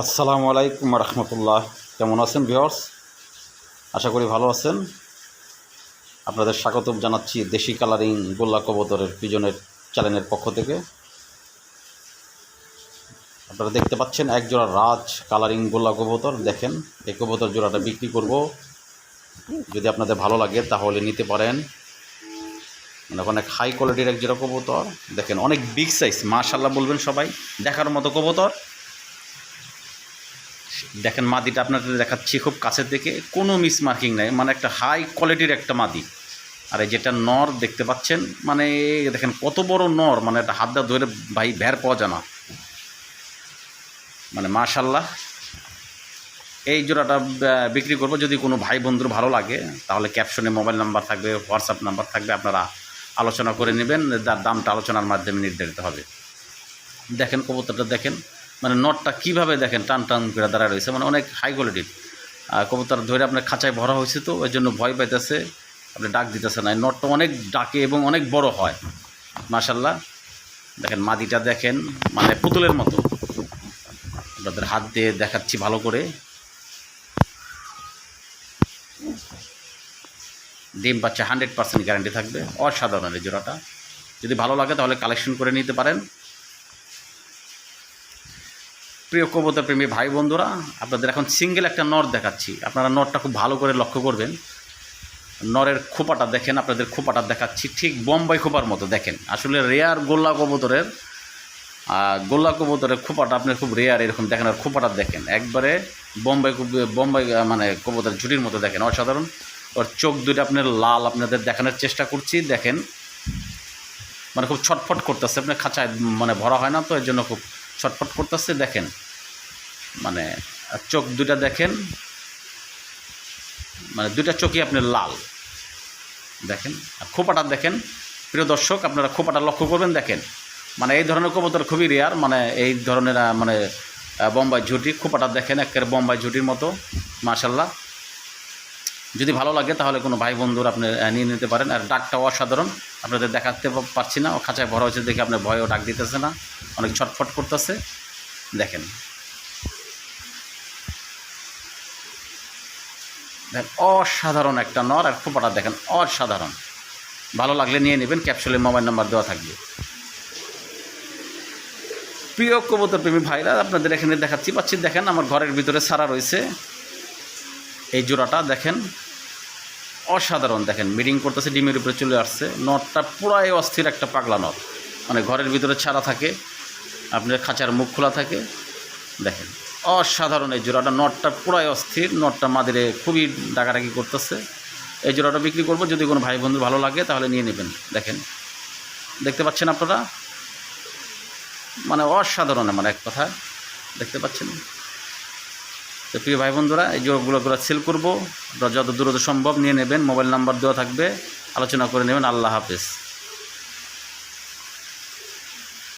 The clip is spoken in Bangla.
আসসালামু আলাইকুম রহমতুল্লাহ কেমন আছেন ভিওর্স আশা করি ভালো আছেন। আপনাদের স্বাগতম জানাচ্ছি দেশি কালারিং গোল্লা কবুতরের পিজনের চ্যানেলের পক্ষ থেকে। আপনারা দেখতে পাচ্ছেন এক জোড়া রাজ কালারিং গোল্লা কবুতর। দেখেন, এই কবুতর জোড়াটা বিক্রি করব। যদি আপনাদের ভালো লাগে তাহলে নিতে পারেন। মানে অনেক হাই কোয়ালিটির এক জোড়া কবুতর। দেখেন, অনেক বিগ সাইজ মাশাল্লাহ বলবেন সবাই। দেখার মতো কবুতর। দেখেন মাদিটা আপনাদের দেখাচ্ছি খুব কাছের থেকে কোনো মিস মার্কিং নাই মানে একটা হাই কোয়ালিটির একটা মাদি। আর এই যেটা নর দেখতে পাচ্ছেন মানে দেখেন কত বড় নর মানে একটা হাত দা ধরে ভাই ভ্যার পাওয়া যায় না। মানে মাশাল্লাহ এই জোড়াটা বিক্রি করব, যদি কোনো ভাই বন্ধুর ভালো লাগে, তাহলে ক্যাপশনে মোবাইল নাম্বার থাকবে হোয়াটসঅ্যাপ নাম্বার থাকবে, আপনারা আলোচনা করে নেবেন, যার দামটা আলোচনার মাধ্যমে নির্ধারিত হবে। দেখেন কবুতরটা দেখেন মানে নটটা কীভাবে দেখেন টান টান করে দাঁড়ায় রয়েছে মানে অনেক হাই কোয়ালিটির কবুতর ধরে আপনার খাঁচায় ভরা হয়েছে তো ওই জন্য ভয় পাইতেছে, আপনি ডাক দিতেছে না। নটটা অনেক ডাকে এবং অনেক বড় হয় মাশাল্লাহ দেখেন মাদিটা দেখেন মানে পুতুলের মতো। আপনাদের হাত দিয়ে দেখাচ্ছি ভালো করে। ডিম বাচ্চা হান্ড্রেড পার্সেন্ট গ্যারান্টি থাকবে, অসাধারণ এই জোড়াটা। যদি ভালো লাগে তাহলে কালেকশন করে নিতে পারেন। প্রিয় কবুতর প্রেমী ভাই বন্ধুরা, আপনাদের এখন সিঙ্গেল একটা নর দেখাচ্ছি। আপনারা নরটা খুব ভালো করে লক্ষ্য করবেন। নরের খোপাটা দেখেন, আপনাদের খোপাটা দেখাচ্ছি। ঠিক বোম্বাই খোপার মতো, দেখেন। আসলে রেয়ার গোল্লা কবুতরের গোল্লা কবুতরের খোপাটা আপনি খুব রেয়ার এরকম দেখেন, আর খোপাটা দেখেন। একবারে বোম্বাই বোম্বাই মানে কবুতর ঝুটির মতো দেখেন, অসাধারণ। ওর চোখ দুটো আপনার লাল, আপনাদের দেখানোর চেষ্টা করছি, দেখেন। মানে খুব ছটফট করতেছে, আপনার খাঁচায় মানে ভরা হয় না, তো এর জন্য খুব ছটফট করতেছে, দেখেন। মানে চোখ দুটা দেখেন মানে দুটা চোখই আপনার লাল। দেখেন, আর খোপাটা দেখেন, প্রিয় দর্শক, আপনারা খোপাটা লক্ষ্য করবেন, দেখেন। মানে এই ধরনের কবুতর খুবই রেয়ার মানে এই ধরনের মানে বোম্বাই ঝুটি, খোপাটা দেখেন, একেবারে বোম্বাই ঝুটির মতো মাশাল্লাহ যদি ভালো লাগে, তাহলে কোনো ভাই বন্ধুর আপনি নিয়ে নিতে পারেন। আর ডাকটাও অসাধারণ, আপনাদের দেখাতে পারছি না। ও খাঁচায় ভরা হয়েছে দেখে আপনার ভয়ও ডাক দিতেছে না। অনেক ছটফট করতেছে। দেখেন। অসাধারণ একটা নর, আর খোপাটা দেখেন, অসাধারণ। ভালো লাগলে নিয়ে নেবেন ক্যাপসুলে মোবাইল নাম্বার দেওয়া থাকবে। প্রিয় কবুতর প্রেমী ভাইরা, আপনাদের এখানে দেখাচ্ছি। পাচ্ছি, দেখেন, আমার ঘরের ভিতরে সারা রয়েছে। এই জোড়াটা দেখেন, অসাধারণ দেখেন মিটিং করতেছে, ডিমের উপরে চলে আসছে। নটটা পুরাই অস্থির একটা পাগলা নট। মানে ঘরের ভিতরে ছাড়া থাকে, আপনার খাঁচার মুখ খোলা থাকে। দেখেন, অসাধারণ এই জোড়াটা, নটটা পুরাই অস্থির, নটটা মাদিরে খুবই ডাকাডাকি করতেছে। এই জোড়াটা বিক্রি করব, যদি কোনো ভাই বন্ধু ভালো লাগে, তাহলে নিয়ে নেবেন। দেখেন, দেখতে পাচ্ছেন আপনারা? মানে অসাধারণ মানে এক কথা দেখতে পাচ্ছেন? তো প্রিয় ভাই বন্ধুরা এই জোড়াগুলো সেল করব। যত দ্রুত সম্ভব নিয়ে নেবেন, মোবাইল নাম্বার দেওয়া থাকবে। আলোচনা করে নেবেন। আল্লাহ হাফেজ।